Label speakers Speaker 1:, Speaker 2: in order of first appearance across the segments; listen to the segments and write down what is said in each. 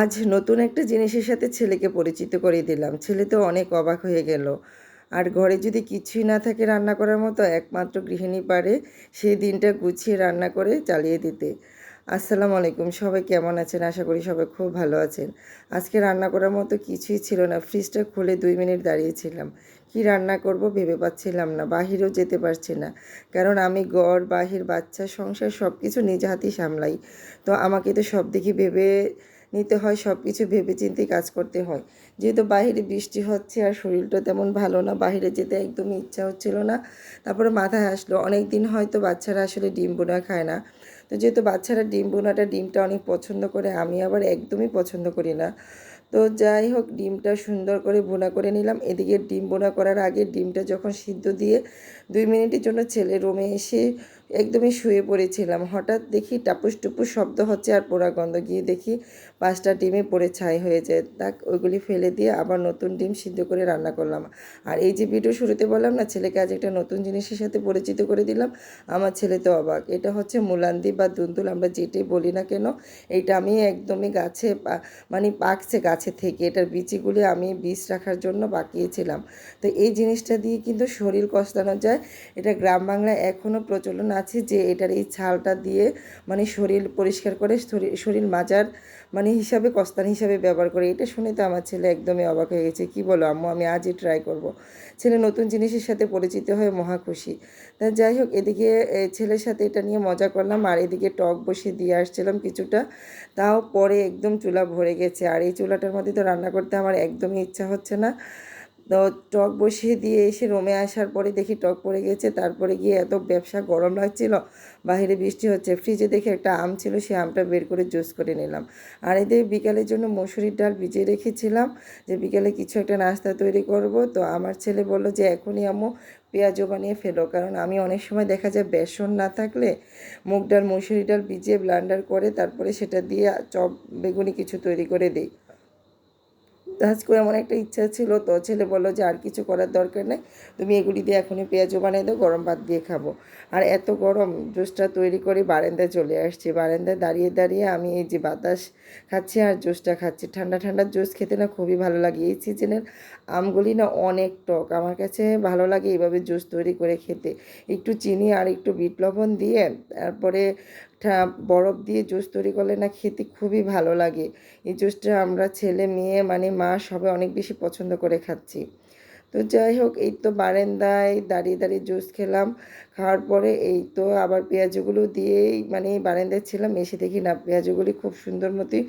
Speaker 1: আজ নতুন একটা জিনিসের সাথে ছেলেকে পরিচিত করে দিলাম। ছেলে তো অনেক অবাক হয়ে গেল। আর ঘরে যদি কিছুই না থাকে রান্না করার মতো, একমাত্র গৃহিণী পারে সেই দিনটা গুছিয়ে রান্না করে চালিয়ে দিতে। আসসালামু আলাইকুম, সবাই কেমন আছেন? আশা করি সবাই খুব ভালো আছেন। আজকে রান্না করার মতো কিছুই ছিল না। ফ্রিজটা খুলে দুই মিনিট দাঁড়িয়েছিলাম। কি রান্না করব ভেবে পাচ্ছিলাম না, বাহিরেও যেতে পারছি না। কারণ আমি গড় বাহির, বাচ্চা, সংসার সব কিছু নিজ হাতেই সামলাই। তো আমাকে তো সব দিকে ভেবে নিতে হয় সব কিছু ভেবে চিন্তেই কাজ করতে হয়। যেহেতু বাইরে বৃষ্টি হচ্ছে আর শরীরটা তেমন ভালো না বাইরে যেতে একদমই ইচ্ছা হচ্ছিল না, তারপরে মাথায় আসলো। অনেক দিন হয়তো বাচ্চারা আসলে ডিম বোনা খায় না। তো যেহেতু বাচ্চারা ডিম বোনাটা, ডিমটা অনেক পছন্দ করে, আমি আবার একদমই পছন্দ করি না। তো যাই হোক, ডিমটা সুন্দর করে বোনা করে নিলাম। এদিকে ডিম বোনা করার আগে ডিমটা যখন সিদ্ধ দিয়ে দুই মিনিটের জন্য ছেলে রুমে এসে একদমই শুয়ে পড়েছিলাম। হঠাৎ দেখি টাপুস টুপুস শব্দ হচ্ছে আর পোড়া গন্ধ গিয়ে দেখি পাঁচটা ডিমে পড়ে ছাই হয়ে যায়। তাক ওইগুলি ফেলে দিয়ে আবার নতুন ডিম সিদ্ধ করে রান্না করলাম। আর এই যে ভিডিও শুরুতে বললাম না, ছেলেকে আজ একটা নতুন জিনিসের সাথে পরিচিত করে দিলাম। আমার ছেলে তো অবাক। এটা হচ্ছে মুলান্দি বা দুন্দুল, আমরা যেটাই বলি না কেন এইটা আমি একদমই গাছে মানে পাকছে গাছে থেকে। এটার বিচিগুলি আমি বীজ রাখার জন্য বাকিয়েছিলাম। তো এই জিনিসটা দিয়ে কিন্তু শরীর কষানো যায়। এটা গ্রাম বাংলায় এখনও প্রচলন আছে যে এটার এই ছালটা দিয়ে মানে শরীর পরিষ্কার করে শরীর মাজার মানে হিসাবে, কস্তানি হিসাবে ব্যবহার করে। এটা শুনে তো আমার ছেলে একদমই অবাক হয়ে গেছে। কি বলো আম্মু, আমি আজই ট্রাই করব। ছেলে নতুন জিনিসের সাথে পরিচিত হয়ে মহা খুশি। তা যাই হোক, এদিকে ছেলের সাথে এটা নিয়ে মজা করলাম। আর এদিকে টক বসে দিয়ে আসছিলাম কিছুটা। তাও পরে একদম চুলা ভরে গেছে। আর এই চুলাটার মধ্যে তো রান্না করতে আমার একদমই ইচ্ছা হচ্ছে না। টক বসিয়ে দিয়ে এসে রোমে আসার পরে দেখি টক পড়ে গেছে। তারপরে গিয়ে এত ব্যবসা গরম লাগছিল, বাইরে বৃষ্টি হচ্ছে। ফ্রিজে দেখে একটা আম ছিল সেই আমটা বের করে জুস করে নিলাম। আর এদের বিকালের জন্য মসুরির ডাল ভিজিয়ে রেখেছিলাম যে বিকালে কিছু একটা নাস্তা তৈরি করব। তো আমার ছেলে বলল যে, এখনই আম্মু পেঁয়াজও বানিয়ে ফেলো। কারণ আমি অনেক সময় দেখা যায় বেসন না থাকলে মুগ ডাল মসুরি ডাল ভিজিয়ে ব্লান্ডার করে তারপরে সেটা দিয়ে চপ, বেগুনি কিছু তৈরি করে দিই। আজকে এমন একটা ইচ্ছা ছিল, তো ছেলে বলল যে আর কিছু করার দরকার নেই, তুমি এগুলি দিয়ে এখনই পেঁয়াজও বানিয়ে দাও, গরম ভাত দিয়ে খাব। আর এত গরম, জুসটা তৈরি করে বারান্দায় চলে আসছি। বারান্দায় দাঁড়িয়ে দাঁড়িয়ে আমি এই যে বাতাস খাচ্ছি আর জুসটা খাচ্ছি। ঠান্ডা ঠান্ডা জুস খেতে না খুবই ভালো লাগে। এই সিজনের আমগুলি না অনেক টক। আমার কাছে ভালো লাগে এইভাবে জুস তৈরি করে খেতে। একটু চিনি আর একটু বিট লবণ দিয়ে, তারপরে বরফ দিয়ে জুস তৈরি করলে না খেতে খুবই ভালো লাগে। এই জুসটা আমরা ছেলে, মেয়ে মানে মা সবাই অনেক বেশি পছন্দ করে খাচ্ছি। তো যাই হোক, এই তো বারেন্দায় দাঁড়িয়ে দাঁড়িয়ে জুস খেলাম। খাওয়ার পরে এই তো আবার পেঁয়াজগুলো দিয়েই মানে বারেন্দায় ছিলাম, এসে দেখি না, পেঁয়াজগুলি খুব সুন্দর মতোই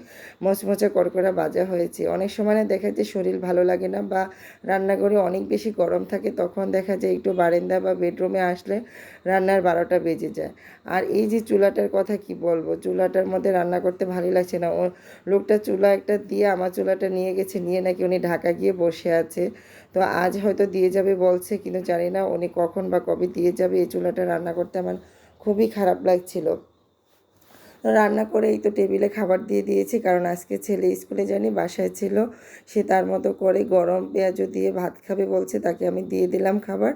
Speaker 1: মচমচা কড়কড়া বাজা হয়েছে। অনেক সময় দেখা যায় শরীর ভালো লাগে না বা রান্নাঘরে অনেক বেশি গরম থাকে, তখন দেখা যায় একটু বারেন্দা বা বেডরুমে আসলে রান্নার বারোটা বেজে যায়। আর এই যে চুলাটার কথা কি বলব? চুলাটার মধ্যে রান্না করতে ভালোই লাগছে না। ও লোকটা চুলা একটা দিয়ে আমার চুলাটা নিয়ে গেছে, নিয়ে নাকি উনি ঢাকা গিয়ে বসে আছে। তো আজ হয়তো দিয়ে যাবে, বলছে কিন্তু জানি না। উনি কখন বা কবে দিয়ে যাবে, এই চুলাটা রান্না করতে আমার খুবই খারাপ লাগছিল। রান্না করে এই তো টেবিলে খাবার দিয়ে দিয়েছি, কারণ আজকে ছেলে স্কুলে জানি বাসায় ছিল। সে তার মতো করে গরম পেঁয়াজও দিয়ে ভাত খাবে বলছে, তাকে আমি দিয়ে দিলাম খাবার।